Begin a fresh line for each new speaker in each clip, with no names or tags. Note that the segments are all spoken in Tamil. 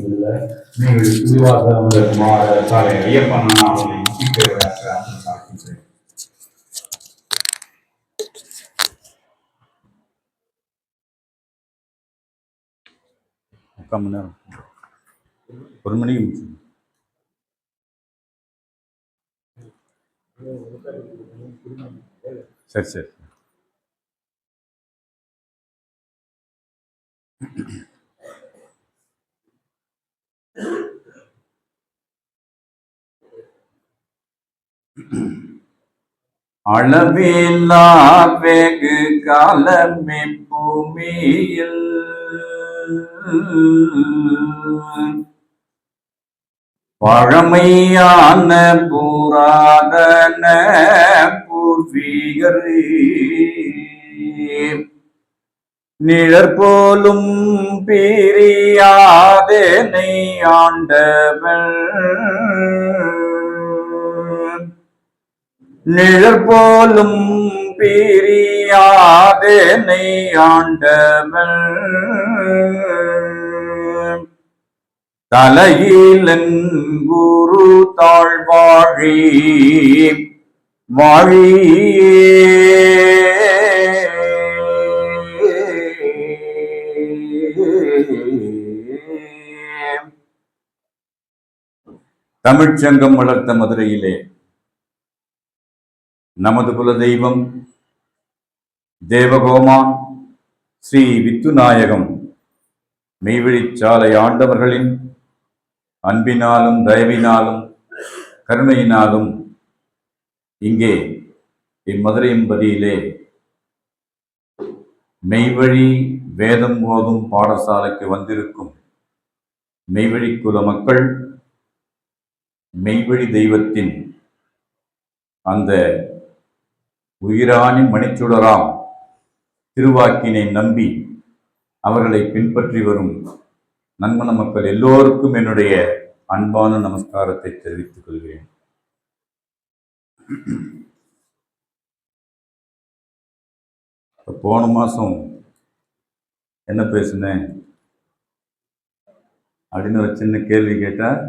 நீங்கள் புதிதாக வந்த குமார சாலை ஐயப்பன் அவர்களை சீக்கிரமாக முக்கால் மணி நேரம். ஒரு மணிக்கு முடிச்சு சரி சரி. அளவில்லா வெகு காலமே பூமியில். பழமையான புராதன புவியரே நிழற்போலும் பிரியாதனை ஆண்டவள் நிழற்போலும் பிரியாதனை ஆண்டவள் தலையிலன் குரு தாழ்வாழி வாழியே. தமிழ்ச்சங்கம் வளர்த்த மதுரையிலே நமது குல தெய்வம் தேவகோமான் ஸ்ரீ வித்துநாயகம் மெய்வழிச்சாலை ஆண்டவர்களின் அன்பினாலும் தயவினாலும் கருணையினாலும் இங்கே இம்மதுரை என்பதியிலே மெய்வழி வேதம் போதும் பாடசாலைக்கு வந்திருக்கும் மெய்வழி குல மக்கள் மெய்வழி தெய்வத்தின் அந்த உயிராணி மணிச்சுடராம் திருவாக்கினை நம்பி அவர்களை பின்பற்றி வரும் நன்மன மக்கள் எல்லோருக்கும் என்னுடைய அன்பான நமஸ்காரத்தை தெரிவித்துக் கொள்கிறேன். போன மாசம் என்ன பேசுனேன்? அப்படின்னு ஒரு சின்ன கேள்வி கேட்டால்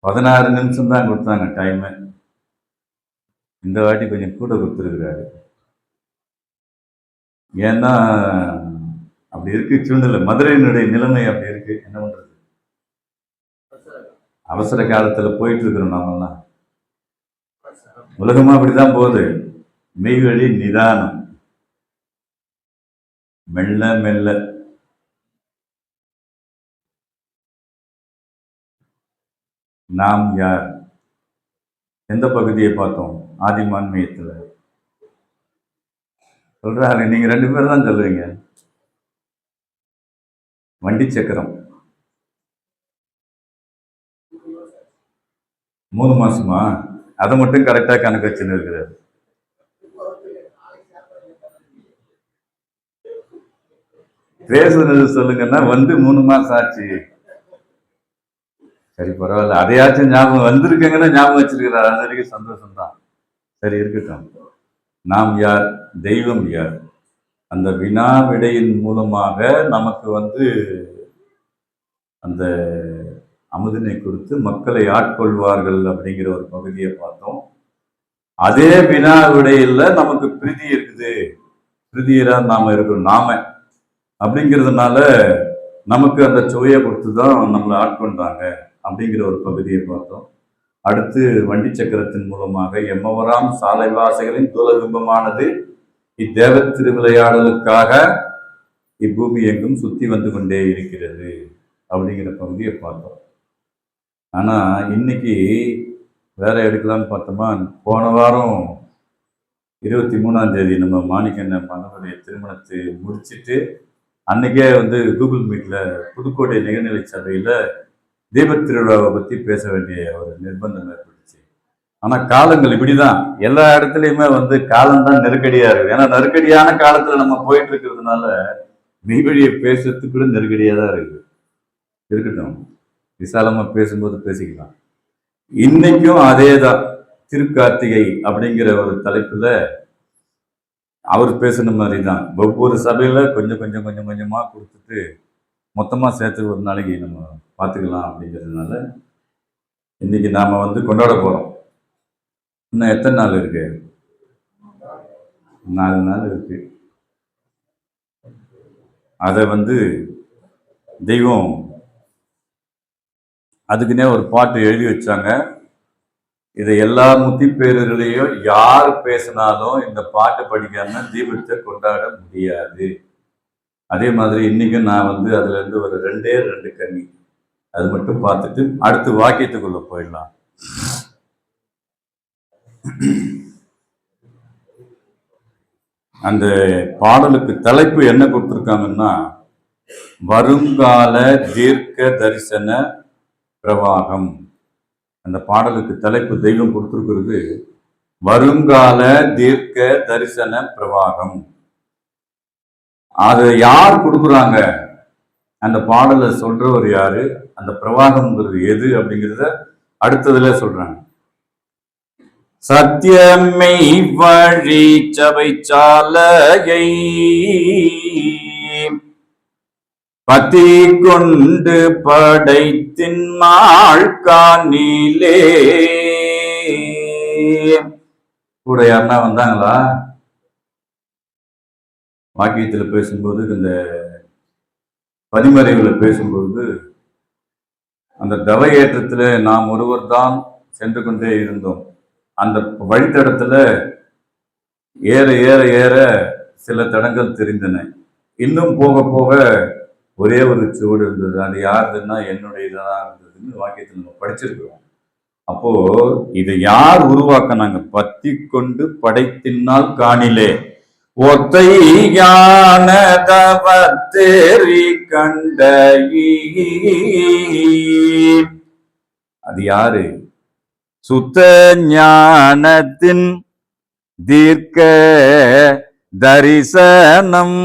பதினாறு நிமிஷம் தான் கொடுத்தாங்க டைமு இந்த வாட்டி கொஞ்சம் கூட கொடுத்துருக்குறாரு. ஏன்னா அப்படி இருக்கு சூழ்நிலை. மதுரையினுடைய நிலைமை அப்படி இருக்கு. என்ன பண்றது? அவசர காலத்துல போயிட்டு இருக்கிறோம் நாமெல்லாம். உலகமா அப்படிதான் போகுது. மெய்வழி நிதானம். மெல்ல மெல்ல. நாம் யார்? எந்த பகுதியை பார்த்தோம்? ஆதிமான்மயத்தில் சொல்கிறாரு நீங்கள் ரெண்டு பேரும் தான் சொல்லுவீங்க வண்டி சக்கரம். மூணு மாசமா? அதை மட்டும் கரெக்டாக கணக்கு வச்சுன்னு இருக்கிறார். பேசுறது சொல்லுங்கன்னா வந்து மூணு மாசம் ஆச்சு. சரி பரவாயில்ல. அதையாச்சும் ஞாபகம் வந்திருக்கங்கன்னா ஞாபகம் வச்சிருக்கிறார். அது வரைக்கும் சந்தோஷம் தான் சரி இருக்கட்டும். நாம் யார்? தெய்வம் யார்? அந்த வினா விடையின் மூலமாக நமக்கு வந்து அந்த அமுதினை கொடுத்து மக்களை ஆட்கொள்வார்கள் அப்படிங்கிற ஒரு பகுதியை பார்த்தோம். அதே வினா விடையில் நமக்கு பிரீதி இருக்குது. பிரீதியராக நாம் இருக்கிறோம் நாம அப்படிங்கிறதுனால நமக்கு அந்த சுவையை கொடுத்து தான் நம்மளை ஆட்கொண்டாங்க அப்படிங்கிற ஒரு பகுதியை பார்த்தோம். அடுத்து வண்டி சக்கரத்தின் மூலமாக எம்மவராம் சாலை வாசைகளின் தூலபிம்பமானது இத்தேவ திருவிளையாடலுக்காக இப்பூமி எங்கும் சுத்தி வந்து கொண்டே இருக்கிறது அப்படிங்கிற பகுதியை பார்த்தோம். ஆனால் இன்னைக்கு வேற எடுக்கலாம்னு பார்த்தோமா? போன வாரம் இருபத்தி மூணாம் தேதி நம்ம மாணிக்கண்ண மகனுடைய திருமணத்தை முடிச்சுட்டு அன்னைக்கே வந்து கூகுள் மீட்டில் புதுக்கோட்டை நிகழ்நிலை சபையில் தீபத் திருவிழாவை பற்றி பேச வேண்டிய ஒரு நிர்பந்தம் ஏற்பட்டுச்சு. ஆனால் காலங்கள் இப்படி தான் எல்லா இடத்துலையுமே வந்து காலம்தான் நெருக்கடியாக இருக்குது ஏன்னா நெருக்கடியான காலத்தில் நம்ம போயிட்டு இருக்கிறதுனால மெய்வழியை பேசுறதுக்கு கூட நெருக்கடியாக தான் இருக்குது இருக்கட்டும். விசாலமாக பேசும்போது பேசிக்கலாம். இன்னைக்கும் அதே தான் திருக்கார்த்திகை அப்படிங்கிற ஒரு தலைப்பில் அவர் பேசுன மாதிரி தான் ஒவ்வொரு சபையில் கொஞ்சம் கொஞ்சம் கொஞ்சம் கொஞ்சமாக கொடுத்துட்டு மொத்தமாக சேர்த்து ஒரு நாளைக்கு நம்ம பார்த்துக்கலாம் அப்படிங்கிறதுனால இன்னைக்கு நாம் வந்து கொண்டாட போகிறோம் இன்னும் எத்தனை நாள் இருக்கு? நாலு நாள் இருக்கு. அதை வந்து தெய்வம் அதுக்குன்னே ஒரு பாட்டு எழுதி வச்சாங்க. இதை எல்லா முத்தி பேரர்களையும் யார் பேசினாலும் இந்த பாட்டு படிக்காம தீபத்தை கொண்டாட முடியாது. அதே மாதிரி இன்றைக்கும் நான் வந்து அதுலேருந்து ஒரு ரெண்டே ரெண்டு கண்ணி அது மட்டும் பார்த்துட்டு அடுத்து வாக்கியத்துக்குள்ள போயிடலாம். அந்த பாடலுக்கு தலைப்பு என்ன கொடுத்துருக்காங்கன்னா வருங்கால தீர்க்க தரிசன பிரவாகம். அந்த பாடலுக்கு தலைப்பு தெய்வம் கொடுத்துருக்கிறது வருங்கால தீர்க்க தரிசன பிரவாகம். அதை யார் கொடுக்குறாங்க? அந்த பாடலை சொல்றவர் யாரு? அந்த பிரவாகம்ங்கிறது எது அப்படிங்கிறத அடுத்ததுல சொல்றாங்க. சத்தியமை வழி சபை சாலையை பத்தி கொண்டு படைத்தின் மாழ்கானிலே கூட யாருன்னா வந்தாங்களா? வாக்கியத்தில் பேசும்போது இந்த பதிமறைவில் பேசும்போது அந்த தவ ஏற்றத்தில் நாம் ஒருவர் தான் சென்று கொண்டே இருந்தோம். அந்த வழித்தடத்தில் ஏற ஏற ஏற சில தடங்கள் தெரிந்தன. இன்னும் போக போக ஒரே ஒரு சுவடு இருந்தது. அது யாருதுன்னா என்னுடையதான் இருந்ததுன்னு வாக்கியத்தில் நம்ம படிச்சிருக்கிறோம். அப்போ இதை யார் உருவாக்கினாங்க? பத்தி கொண்டு படைத்தினால் காணிலே. ஒத்தை ஞான தவத்தேறி கண்ட அது யாரு? சுத்த ஞானத்தின் தீர்க்க தரிசனம்.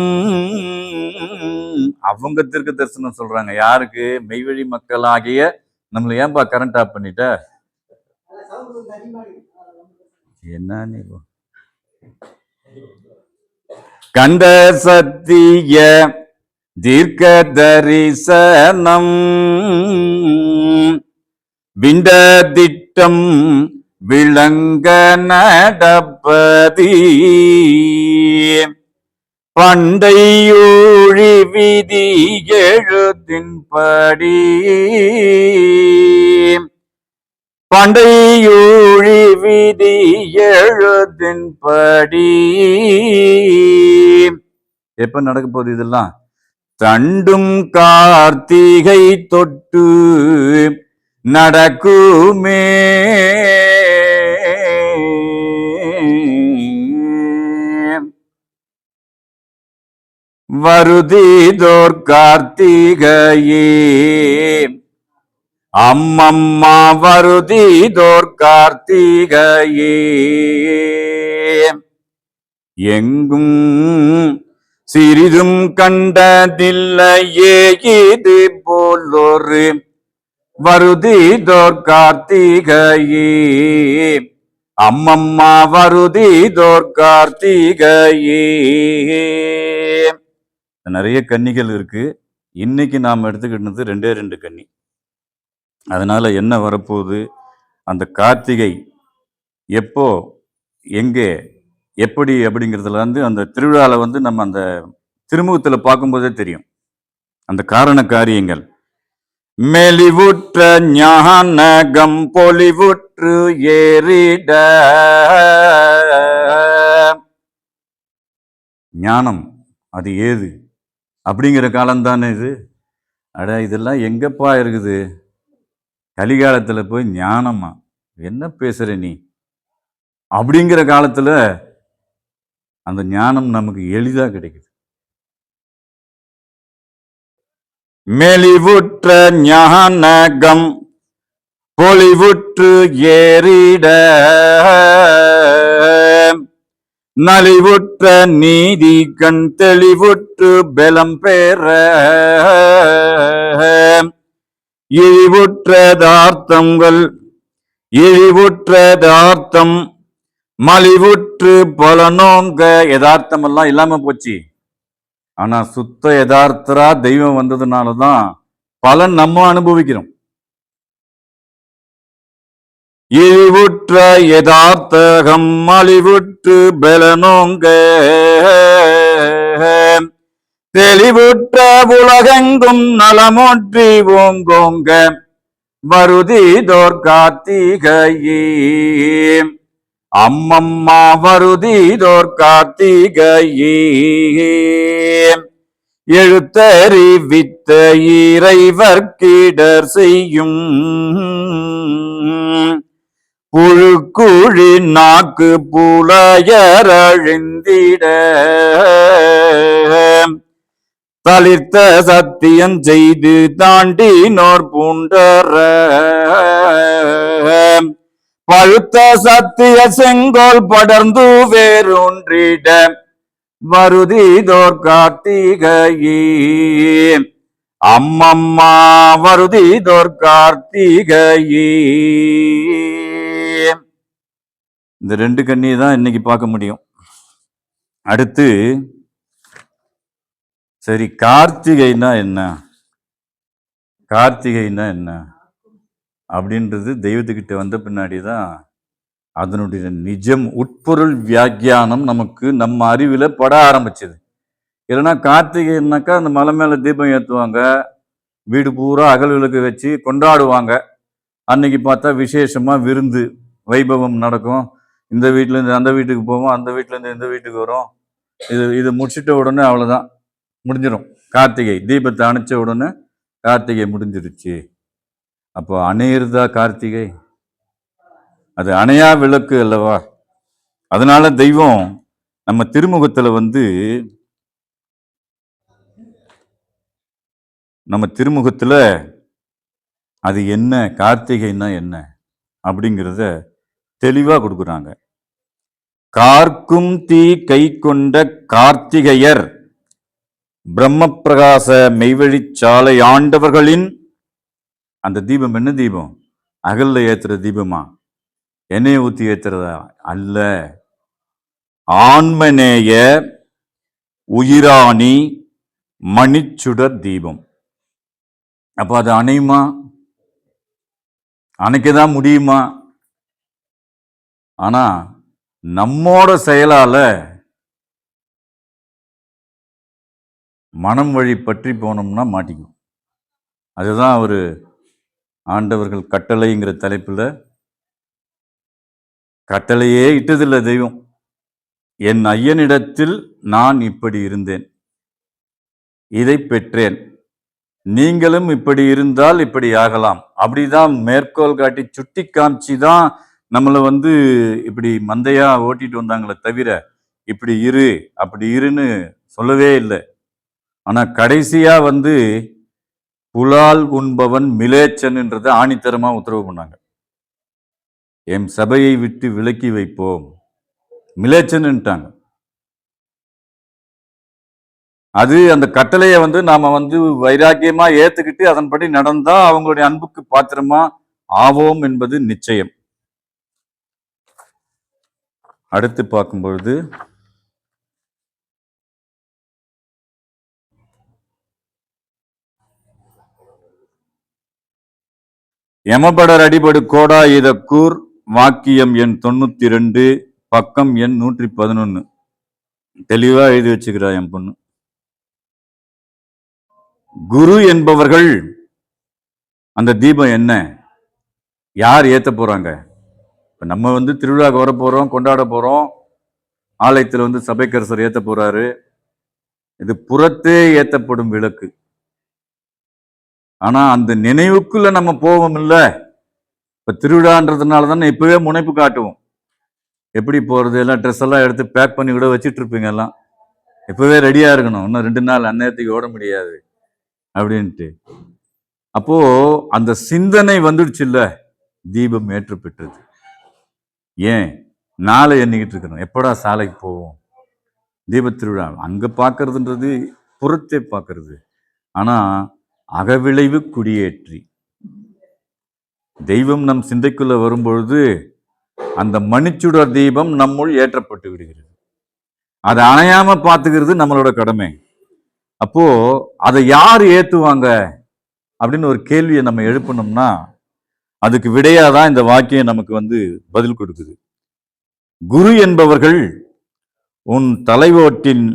அவங்க தீர்க்க தரிசனம் சொல்றாங்க. யாருக்கு? மெய்வழி மக்களாகிய நம்மளை ஏன்பா கரண்ட் ஆஃப் பண்ணிட்ட? என்ன? கண்ட சத்திய தீர்க்க தரிசனம் விண்ட திட்டம் விளங்க நடப்பதி. பண்டையூழி விதி எழுத்தின்படி. பண்டையூழி விதி எழுதின்படி. எப்ப நடக்க போகுது இதெல்லாம்? தண்டும் கார்த்திகை தொட்டு நடக்குமே. வருதிதோர் கார்த்திகையே. அம்மம்மா வருதி கார்த்திகையே. எங்கும் சிறிதும் கண்டதில்லையே இது போலொரு வருதிதோர் கார்த்திகையே. அம்மம்மா வருதிதோர் கார்த்திகையே. நிறைய கன்னிகள் இருக்கு. இன்னைக்கு நாம் எடுத்துக்கிட்டது ரெண்டே ரெண்டு கன்னி. அதனால் என்ன வரப்போகுது? அந்த கார்த்திகை எப்போ எங்கே எப்படி அப்படிங்கிறதுல வந்து அந்த திருவிழாவில் வந்து நம்ம அந்த திருமுகத்தில் பார்க்கும்போதே தெரியும். அந்த காரண காரியங்கள். மெலிவுற்ற ஞானகம் பொலிவுற்று ஏறிட. ஞானம் அது ஏது? அப்படிங்கிற காலம்தானே இது? அட இதெல்லாம் எங்கப்பா இருக்குது? கலிகாலத்துல போய் ஞானமா என்ன பேசுற நீ? அப்படிங்கிற காலத்துல அந்த ஞானம் நமக்கு எளிதா கிடைக்குது. மெலிவுற்ற ஞானகம் பொலிவுற்று ஏறிட நலிவுற்ற நீதி கண் தெளிவுற்று பலம் பெற இழிவுற்றதார்த்தங்கள் இழிவுற்றதார்த்தம் மலிவுற்று பல நோங்க யதார்த்தம் எல்லாம் இல்லாம போச்சு. ஆனா சுத்த யதார்த்தரா தெய்வம் வந்ததுனால தான் பலன் நம்ம அனுபவிக்கிறோம். இழிவுற்ற யதார்த்தகம் அழிவுற்று பலனோங்க. தெளிவுற்ற உலகெங்கும் நலமொற்றி ஓங்கோங்க. வருதி கார்த்திகையே அம்மம்மா வருதிதோர் கார்த்திகையே எழுத்தறிவித்த இறைவர்க்கிடர் செய்யும். புழுக்குழி நாக்கு புலையரழிந்திட தளிர்த்த சத்தியம் செய்து தாண்டி நோர் பூண்டற. பழுத்த சத்திய செங்கோல் படர்ந்து வேரூன்றிட. வருதிதோர் கார்த்திகையே அம்மம்மா வருதிதோர் கார்த்திகையே இந்த ரெண்டு கண்ணியை தான் இன்னைக்கு பார்க்க முடியும். அடுத்து சரி கார்த்திகைனா என்ன? கார்த்திகைனா என்ன? அப்படின்றது தெய்வத்துக்கிட்ட வந்த பின்னாடி தான் அதனுடைய நிஜம் உட்பொருள் வியாக்கியானம் நமக்கு நம்ம அறிவில் பட ஆரம்பிச்சது. இல்லைன்னா கார்த்திகைனாக்கா அந்த மலை மேலே தீபம் ஏற்றுவாங்க வீடு பூரா அகல் விளக்கு வச்சு கொண்டாடுவாங்க. அன்னைக்கு பார்த்தா விசேஷமாக விருந்து வைபவம் நடக்கும். இந்த வீட்டிலேருந்து அந்த வீட்டுக்கு போவோம் அந்த வீட்டிலேருந்து இந்த வீட்டுக்கு வரும். இது இது முடிச்சிட்ட உடனே அவ்வளோதான் முடிஞ்சிடும் கார்த்திகை தீபத்தை அணைச்ச உடனே கார்த்திகை முடிஞ்சிருச்சு. அப்போ அணையிறதா கார்த்திகை? அது அணையா விளக்கு அல்லவா? அதனால தெய்வம் நம்ம திருமுகத்தில் வந்து நம்ம திருமுகத்தில் அது என்ன கார்த்திகைன்னா என்ன அப்படிங்கிறத தெளிவாக கொடுக்குறாங்க. கார்க்கும் தீ கை கொண்ட கார்த்திகையர் பிரம்மப்பிரகாச மெய்வழி சாலை ஆண்டவர்களின் அந்த தீபம் என்ன தீபம்? அகல்ல ஏத்துற தீபமா? எண்ணெயை ஊத்தி ஏத்துறதா? அல்ல. ஆன்மநேய உயிராணி மணிச்சுடர் தீபம். அப்ப அது அணையுமா? அணைக்கதான் முடியுமா? ஆனா நம்மோட செயலால மனம் வழி பற்றி போனோம்னா மாட்டிக்கும். அதுதான் அவர் ஆண்டவர்கள் கட்டளைங்கிற தலைப்பில் கட்டளையே இட்டதில்லை தெய்வம். என் ஐயனிடத்தில் நான் இப்படி இருந்தேன். இதை பெற்றேன். நீங்களும் இப்படி இருந்தால் இப்படி ஆகலாம். அப்படிதான் மேற்கோள் காட்டி சுட்டி காமிச்சு தான் நம்மளை வந்து இப்படி மந்தையா ஓட்டிட்டு வந்தாங்களே தவிர இப்படி இரு அப்படி இருன்னு சொல்லவே இல்லை. ஆனால் கடைசியாக வந்து புலால் உண்பவன் மிலேச்சன்ன்றதை ஆணித்தரமாக உத்தரவு பண்ணாங்க. எம் சபையை விட்டு விலக்கி வைப்போம். மிலேச்சன்ட்டாங்க அது அந்த கட்டளையை வந்து நாம வந்து வைராக்கியமா ஏத்துக்கிட்டு அதன்படி நடந்தா அவங்களுடைய அன்புக்கு பாத்திரமா ஆவோம் என்பது நிச்சயம். அடுத்து பார்க்கும் பொழுது எமபடர் அடிபடு கோடா இத கூர் வாக்கியம் எண் தொண்ணூத்தி ரெண்டு பக்கம் எண் நூற்றி பதினொன்னு தெளிவா எழுதி வச்சுக்கிறா என் பொண்ணு. குரு என்பவர்கள் அந்த தீபம் என்ன? யார் ஏத்த போறாங்க? இப்ப நம்ம வந்து திருவிழாக்கு வர போறோம் கொண்டாட போறோம். ஆலயத்தில் வந்து சபைக்கரசர் ஏத்த போறாரு. இது புறத்தே ஏத்தப்படும் விளக்கு. ஆனால் அந்த நினைவுக்குள்ளே நம்ம போவோம் இல்லை இப்போ திருவிழான்றதுனால தானே இப்போவே முனைப்பு காட்டுவோம். எப்படி போகிறது எல்லாம் ட்ரெஸ் எல்லாம் எடுத்து பேக் பண்ணி கூட வச்சுட்ருப்பீங்க எல்லாம். இப்போவே ரெடியாக இருக்கணும். இன்னும் ரெண்டு நாள் அந்நேரத்துக்கு ஓட முடியாது. அப்படின்ட்டு. அப்போது அந்த சிந்தனை வந்துடுச்சு இல்லை தீபம் ஏற்றுப்பெற்றது ஏன்? நாளை எண்ணிக்கிட்டு இருக்கணும். எப்படா சாலைக்கு போவோம்? தீபத் திருவிழா. அங்கே பார்க்கறதுன்றது புறத்தை பார்க்கறது ஆனால் அகவிளைவு குடியேற்றி. தெய்வம் நம் சிந்தைக்குள்ள வரும்பொழுது அந்த மணிச்சுடர் தீபம் நம்முள் ஏற்றப்பட்டு விடுகிறது. அதை அணையாம பார்த்துக்கிறது நம்மளோட கடமை. அப்போ அதை யார் ஏற்றுவாங்க அப்படின்னு ஒரு கேள்வியை நம்ம எழுப்பணும்னா அதுக்கு விடையாக தான் இந்த வாக்கியம் நமக்கு வந்து பதில் கொடுக்குது. குரு என்பவர்கள் உன் தலைவோட்டின்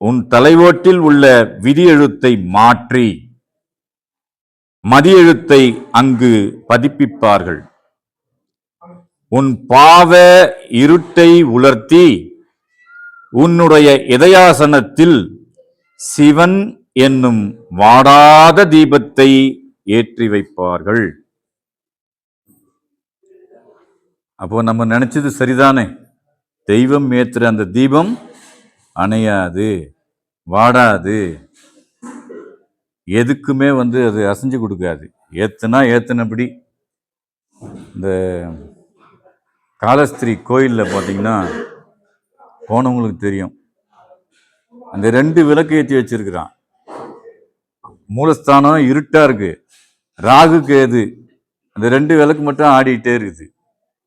உன் தலைவோட்டில் உள்ள விதி எழுத்தை மாற்றி மதியெழுத்தை அங்கு பதிப்பிப்பார்கள். உன் பாவ இருட்டை உலர்த்தி உன்னுடைய இதயாசனத்தில் சிவன் என்னும் வாடாத தீபத்தை ஏற்றி வைப்பார்கள். அப்போ நம்ம நினைச்சது சரிதானே? தெய்வம் ஏற்றுற அந்த தீபம் அணையாது வாடாது. எதுக்குமே வந்து அது அசைஞ்சு கொடுக்காது. ஏத்துனா ஏற்றுனபடி இந்த காலஸ்திரி கோயிலில் பார்த்தீங்கன்னா போனவங்களுக்கு தெரியும். அந்த ரெண்டு விளக்கு ஏற்றி வச்சிருக்கிறான். மூலஸ்தானம் இருட்டாக இருக்குது ராகு கேது அந்த ரெண்டு விளக்கு மட்டும் ஆடிக்கிட்டே இருக்குது.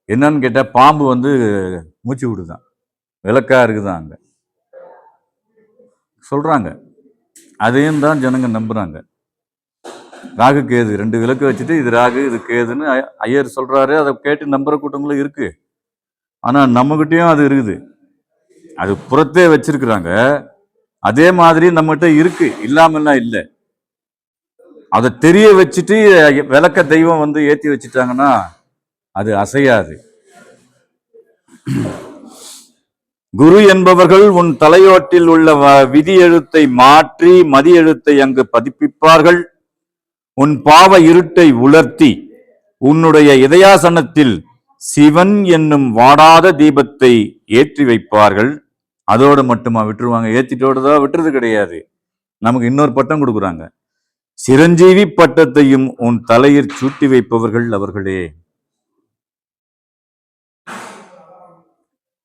என்னன்னு கேட்டால் பாம்பு வந்து மூச்சு விடுதான். விளக்கா இருக்குதான் அங்கே. சொல்கிறாங்க அதையும் தான் ஜனங்க நம்புகிறாங்க ராகு கேது ரெண்டு விளக்கு வச்சுட்டு இது ராகு இது கேதுன்னு ஐயர் சொல்கிறாரு அதை கேட்டு நம்புகிற கூட்டங்களும் இருக்குது ஆனால் நம்மகிட்டேயும் அது இருக்குது. அது புறத்தே வச்சிருக்கிறாங்க. அதே மாதிரி நம்மகிட்ட இருக்கு. இல்லாமல்லாம் இல்லை. அதை தெரிய வச்சுட்டு விளக்க தெய்வம் வந்து ஏற்றி வச்சுட்டாங்கன்னா அது அசையாது. குரு என்பவர்கள் உன் தலையோட்டில் உள்ள வ- விதி எழுத்தை மாற்றி மதி எழுத்தை அங்கு பதிப்பிப்பார்கள். உன் பாவ இருட்டை உலர்த்தி உன்னுடைய இதயாசனத்தில் சிவன் என்னும் வாடாத தீபத்தை ஏற்றி வைப்பார்கள். அதோடு மட்டுமா விட்டுருவாங்க? ஏத்திட்டோடுதா விட்டுறது கிடையாது. நமக்கு இன்னொரு பட்டம் கொடுக்குறாங்க. சிரஞ்சீவி பட்டத்தையும் உன் தலையில் சூட்டி வைப்பவர்கள் அவர்களே.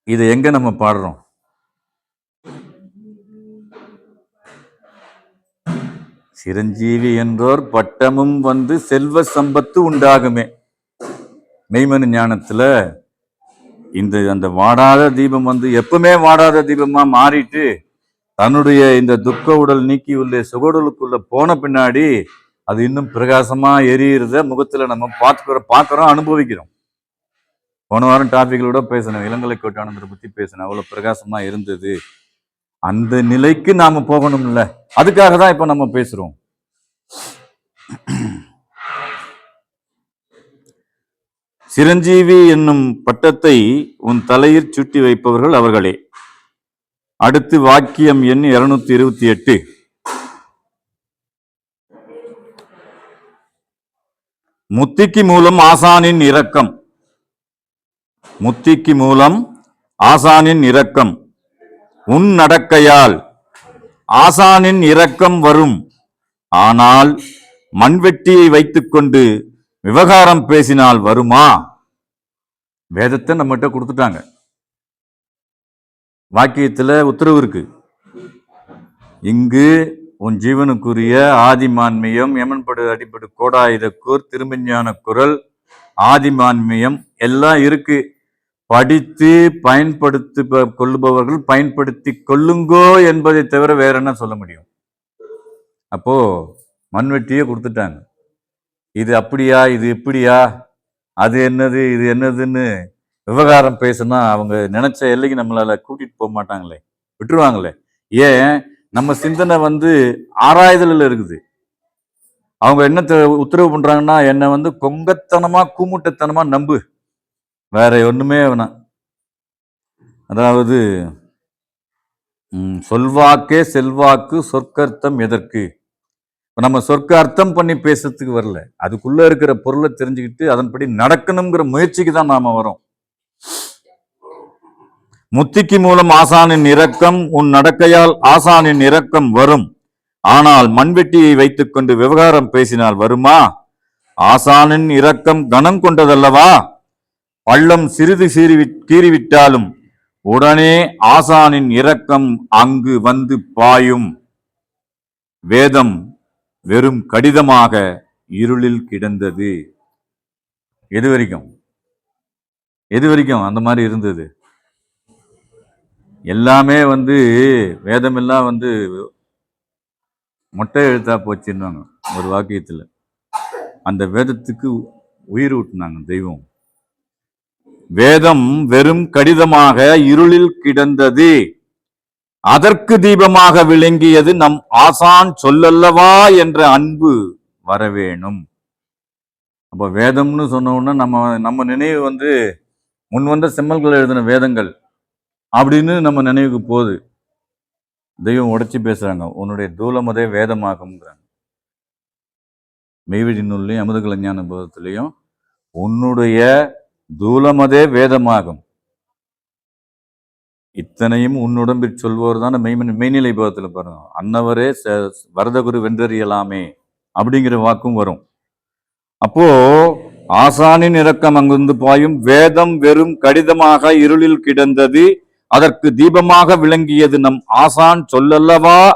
இதை எங்கே நம்ம பாடுறோம்? சிரஞ்சீவி என்றோர் பட்டமும் வந்து செல்வ சம்பத்து உண்டாகுமே. மெய்மனு ஞானத்தில் இந்த அந்த வாடாத தீபம் வந்து எப்பவுமே வாடாத தீபமாக மாறிட்டு தன்னுடைய இந்த துக்க உடல் நீக்கி உள்ள சுகடலுக்குள்ள போன பின்னாடி அது இன்னும் பிரகாசமாக எரியிறத முகத்தில் நம்ம பார்த்துக்கிறோம் பார்க்குறோம் அனுபவிக்கிறோம். போன வாரம் டாபிக்களோட பேசினேன். இளங்கலை கோட்டானந்தரை பற்றி பேசினேன். அவ்வளோ பிரகாசமாக இருந்தது. அந்த நிலைக்கு நாம் போகணும்ல. அதுக்காக தான் இப்போ நம்ம பேசுகிறோம் சிரஞ்சீவி என்னும் பட்டத்தை உன் தலையில் சுட்டி வைப்பவர்கள் அவர்களே. அடுத்து வாக்கியம் எண் இருநூத்தி இருபத்தி எட்டு. முத்திக்கு மூலம் ஆசானின் இரக்கம். முத்திக்கு மூலம் ஆசானின் இரக்கம். உன் நடக்கையால் ஆசானின் இரக்கம் வரும். ஆனால் மண்வெட்டியை வைத்துக்கொண்டு விவகாரம் பேசினால் வருமா? வேதத்தை நம்மகிட்ட கொடுத்துட்டாங்க. வாக்கியத்தில் உத்தரவு இருக்கு. இங்கு உன் ஜீவனுக்குரிய ஆதிமான்மியம் எமன்படு அடிப்படு கோடாயுதக்கூர் திருமஞான குரல் ஆதிமான்மியம் எல்லாம் இருக்குது படித்து பயன்படுத்தி கொள்ளுபவர்கள் பயன்படுத்தி கொள்ளுங்கோ என்பதை தவிர வேற என்ன சொல்ல முடியும்? அப்போ மண்வெட்டியே கொடுத்துட்டாங்க. இது அப்படியா இது இப்படியா அது என்னது இது என்னதுன்னு விவகாரம் பேசுனா அவங்க நினைச்ச எல்லைக்கு நம்மளால கூட்டிட்டு போக மாட்டாங்களே விட்டுருவாங்களே. ஏன்? நம்ம சிந்தனை வந்து ஆராய்தலில் இருக்குது. அவங்க என்ன உத்தரவு பண்றாங்கன்னா என்னை வந்து கொங்கத்தனமா கூமுட்டத்தனமா நம்பு. வேற ஒன்றுமே வேணாம் அதாவது சொல்வாக்கே செல்வாக்கு சொற்கர்த்தம் எதற்கு? இப்போ நம்ம சொர்க்க அர்த்தம் பண்ணி பேசுறதுக்கு வரல. அதுக்குள்ளே இருக்கிற பொருளை தெரிஞ்சுக்கிட்டு அதன்படி நடக்கணுங்கிற முயற்சிக்கு தான் நாம் வரோம். முத்திக்கு மூலம் ஆசானின் இரக்கம் உன் நடக்கையால் ஆசானின் இரக்கம் வரும். ஆனால் மண்வெட்டியை வைத்துக்கொண்டு விவகாரம் பேசினால் வருமா? ஆசானின் இரக்கம் கனம் கொண்டதல்லவா? பள்ளம் சிறிது சீறி கீறிவிட்டாலும் உடனே ஆசானின் இரக்கம் அங்கு வந்து பாயும். வேதம் வெறும் கடிதமாக இருளில் கிடந்தது. எது வரைக்கும்? எது வரைக்கும் அந்த மாதிரி இருந்தது? எல்லாமே வந்து வேதமெல்லாம் வந்து மொட்டை எழுத்தா போச்சுன்னாங்க ஒரு வாக்கியத்தில். அந்த வேதத்துக்கு உயிர் ஊட்டினாங்க தெய்வம். வேதம் வெறும் கடிதமாக இருளில் கிடந்தது. அதற்கு தீபமாக விளங்கியது நம் ஆசான் சொல்லல்லவா என்ற அன்பு வரவேணும் அப்ப வேதம்னு சொன்னோன்னா நம்ம நம்ம நினைவு வந்து முன் வந்த செம்மல்கள் எழுதின வேதங்கள் அப்படின்னு நம்ம நினைவுக்கு போகுது. தெய்வம் உடைச்சி பேசுறாங்க. உன்னுடைய தூலமதே வேதமாகும்ங்கிறாங்க. மெய்வழி நூல்லையும் அமுதகல ஞான உன்னுடைய தூலமதே வேதமாகும். இத்தனையும் உன்னுடம்பில் சொல்வோர் தான் மெய்மன் மெய்நிலை போதத்தில் பாருங்க. அன்னவரே ச- வரதகுரு வென்றறியலாமே அப்படிங்கிற வாக்கும் வரும். அப்போ ஆசானின் இரக்கம் அங்கிருந்து பாயும். வேதம் வெறும் கடிதமாக இருளில் கிடந்தது. அதற்கு தீபமாக விளங்கியது நம் ஆசான் சொல்லல்லவா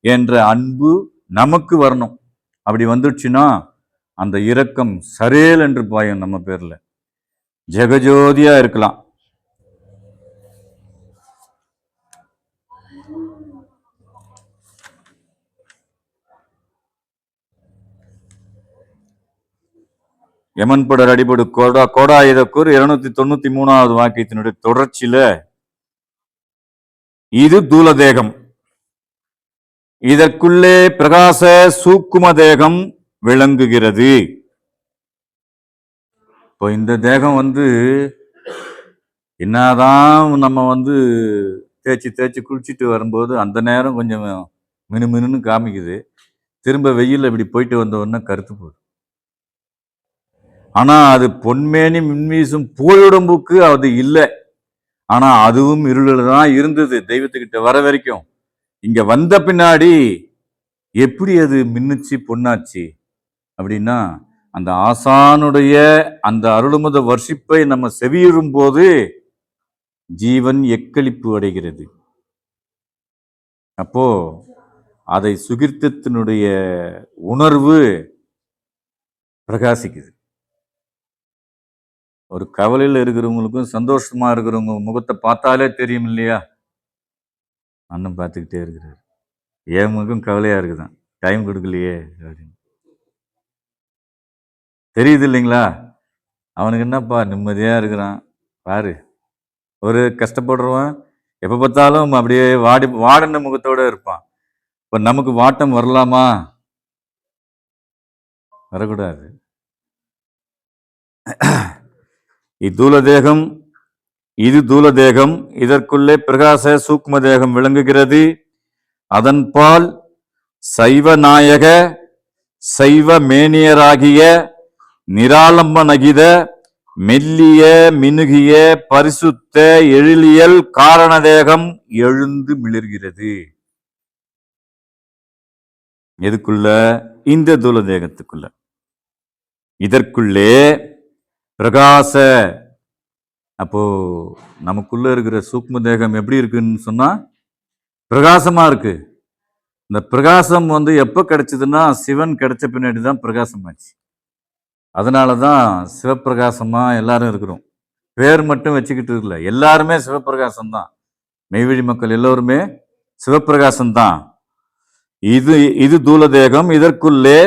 என்ற அன்பு நமக்கு வரணும். அப்படி வந்துடுச்சுன்னா அந்த இரக்கம் சரேல் என்று பாயும் நம்ம பேரில். ஜெகஜோதியா இருக்கலாம். யமன்படர் அடிபடு கோடா கோடாயுதக்கூர் இருநூத்தி தொண்ணூத்தி மூணாவது வாக்கியத்தினுடைய தொடர்ச்சியில இது தூலதேகம். இதற்குள்ளே பிரகாச சூக்கும தேகம் விளங்குகிறது. இப்போ இந்த தேகம் வந்து என்னதான் நம்ம வந்து தேய்ச்சி தேய்ச்சி குளிச்சுட்டு வரும்போது அந்த நேரம் கொஞ்சம் மினு மினுன்னு காமிக்குது. திரும்ப வெயில் இப்படி போயிட்டு வந்தவுடனே கருத்து போகுது. ஆனால் அது பொன்மேனி மின்வீசும் புகழுடம்புக்கு அது இல்லை. ஆனால் அதுவும் இருளில் தான் இருந்தது. தெய்வத்துக்கிட்ட வர வரைக்கும். இங்கே வந்த பின்னாடி எப்படி அது மின்னுச்சு பொன்னாச்சு அப்படின்னா அந்த ஆசானுடைய அந்த அருளுமத வர்ஷிப்பை நம்ம செவியுறும் போது ஜீவன் எக்களிப்பு அடைகிறது. அப்போ அதை சுகிர்த்தத்தினுடைய உணர்வு பிரகாசிக்குது. ஒரு கவலையில் இருக்கிறவங்களுக்கும் சந்தோஷமா இருக்கிறவங்க முகத்தை பார்த்தாலே தெரியும் இல்லையா? அண்ணன் பார்த்துக்கிட்டே இருக்கிறார். என் முகம் கவலையா இருக்குதான். டைம் கொடுக்கலையே அப்படின்னு. தெரியுது இல்லைங்களா? அவனுக்கு என்னப்பா நிம்மதியாக இருக்கிறான்? பாரு. ஒரு கஷ்டப்படுறவன் எப்போ பார்த்தாலும் அப்படியே வாடி வாடின முகத்தோடு இருப்பான். இப்போ நமக்கு வாட்டம் வரலாமா? வரக்கூடாது. இத்தூல தேகம் இது தூல தேகம் இதற்குள்ளே பிரகாச சூக்ம தேகம் விளங்குகிறது. அதன்பால் சைவ நாயக சைவ மேனியராகிய நிராலம்ப நகித மெல்லிய மினுகிய பரிசுத்த எழிலியல் காரண தேகம் எழுந்து மிளிர்கிறது. எதுக்குள்ள? இந்த தூல தேகத்துக்குள்ள இதற்குள்ளே பிரகாச அப்போ நமக்குள்ள இருக்கிற சூக்ம தேகம் எப்படி இருக்குன்னு சொன்னா பிரகாசமா இருக்கு. இந்த பிரகாசம் வந்து எப்போ கிடைச்சதுன்னா சிவன் கிடைச்ச பின்னாடி தான் பிரகாசமாச்சு. அதனால தான் சிவப்பிரகாசமாக எல்லாரும் இருக்கிறோம். பேர் மட்டும் வச்சுக்கிட்டு இருக்கல எல்லாருமே சிவப்பிரகாசம் தான் மெய்வழி மக்கள் எல்லோருமே சிவப்பிரகாசம் தான் இது இது தூல தேகம் இதற்குள்ளே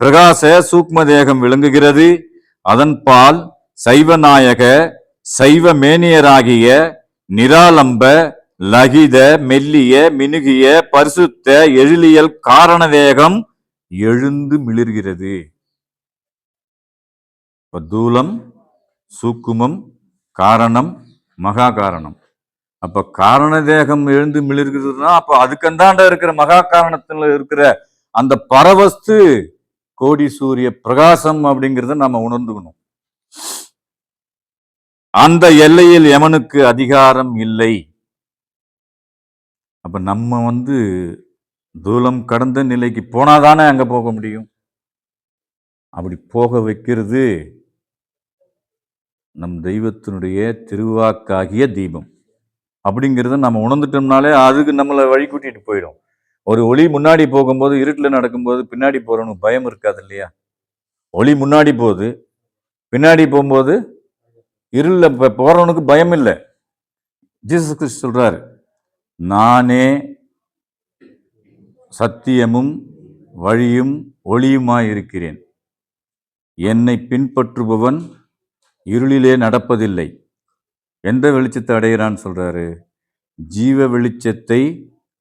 பிரகாச சூக்ம தேகம் விளங்குகிறது அதன்பால் சைவநாயக சைவ மேனியராகிய நிராலம்ப லகித மெல்லிய மினுகிய பரிசுத்த எழிலியல் காரண தேகம் எழுந்து மிளிர்கிறது. இப்போ தூலம் சூக்குமம் காரணம் மகா காரணம் அப்போ காரண தேகம் எழுந்து மிளிர்கிறதுனா அப்போ அதுக்கந்தாண்ட இருக்கிற மகா காரணத்தில் இருக்கிற அந்த பரவஸ்து கோடி சூரிய பிரகாசம் அப்படிங்கிறத நம்ம உணர்ந்துக்கணும். அந்த எல்லையில் எமனுக்கு அதிகாரம் இல்லை. அப்ப நம்ம வந்து தூலம் கடந்த நிலைக்கு போனாதானே அங்க போக முடியும்? அப்படி போக வைக்கிறது நம் தெய்வத்தினுடைய திருவாக்காகிய தீபம். அப்படிங்கிறத நம்ம உணர்ந்துட்டோம்னாலே அதுக்கு நம்மளை வழி கூட்டிட்டு போயிடும். ஒரு ஒளி முன்னாடி போகும்போது இருட்டில் நடக்கும்போது பின்னாடி போகிறவனுக்கு பயம் இருக்காது இல்லையா? ஒளி முன்னாடி போகுது பின்னாடி போகும்போது இருளில் இப்போ போகிறவனுக்கு பயம் இல்லை. ஜீசஸ் கிறிஸ்து சொல்கிறார் நானே சத்தியமும் வழியும் ஒளியுமாயிருக்கிறேன். என்னை பின்பற்றுபவன் இருளிலே நடப்பதில்லை. எந்த வெளிச்சத்தை அடைகிறான்னு சொல்கிறாரு ஜீவ வெளிச்சத்தை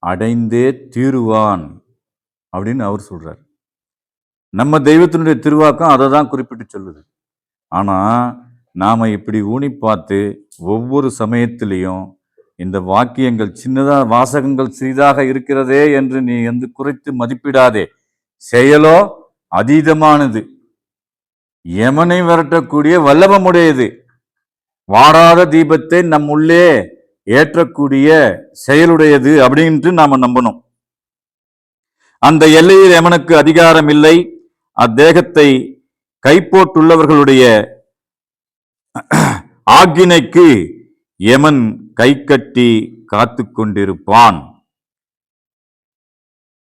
அடைந்தே தீருவான் அப்படின்னு அவர் சொல்கிறார் நம்ம தெய்வத்தினுடைய திருவாக்கம் அதை தான் குறிப்பிட்டு சொல்லுது. ஆனால் நாம் இப்படி ஊனி பார்த்து ஒவ்வொரு சமயத்திலையும் இந்த வாக்கியங்கள் சின்னதாக வாசகங்கள் சிறிதாக இருக்கிறதே என்று நீ வந்து குறைத்து மதிப்பிடாதே. செயலோ அதீதமானது. யமனை விரட்டக்கூடிய வல்லபமுடையது. வாடாத தீபத்தை நம் உள்ளே ஏற்றக்கூடிய செயலுடையது அப்படின்ட்டு நாம நம்பணும். அந்த எல்லையில் எமனுக்கு அதிகாரம் இல்லை. அத்தேகத்தை கைப்போட்டுள்ளவர்களுடைய ஆக்கினைக்கு எமன் கை கட்டி காத்து கொண்டிருப்பான்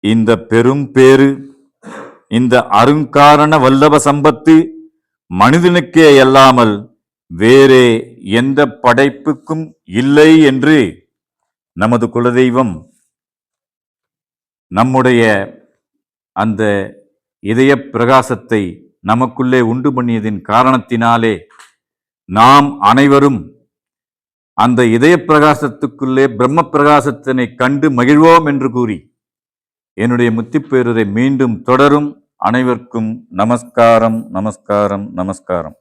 இந்த பெரும் பேரு இந்த அருங்காரண வல்லப சம்பத்து மனிதனுக்கே அல்லாமல் வேறே எந்த படைப்புக்கும் இல்லை என்று நமது குலதெய்வம் நம்முடைய அந்த இதய பிரகாசத்தை நமக்குள்ளே உண்டு பண்ணியதின் காரணத்தினாலே நாம் அனைவரும் அந்த இதய பிரகாசத்துக்குள்ளே பிரம்ம பிரகாசத்தினை கண்டு மகிழ்வோம் என்று கூறி என்னுடைய முத்திப்பேருரை மீண்டும் தொடரும். அனைவருக்கும் நமஸ்காரம் நமஸ்காரம் நமஸ்காரம்.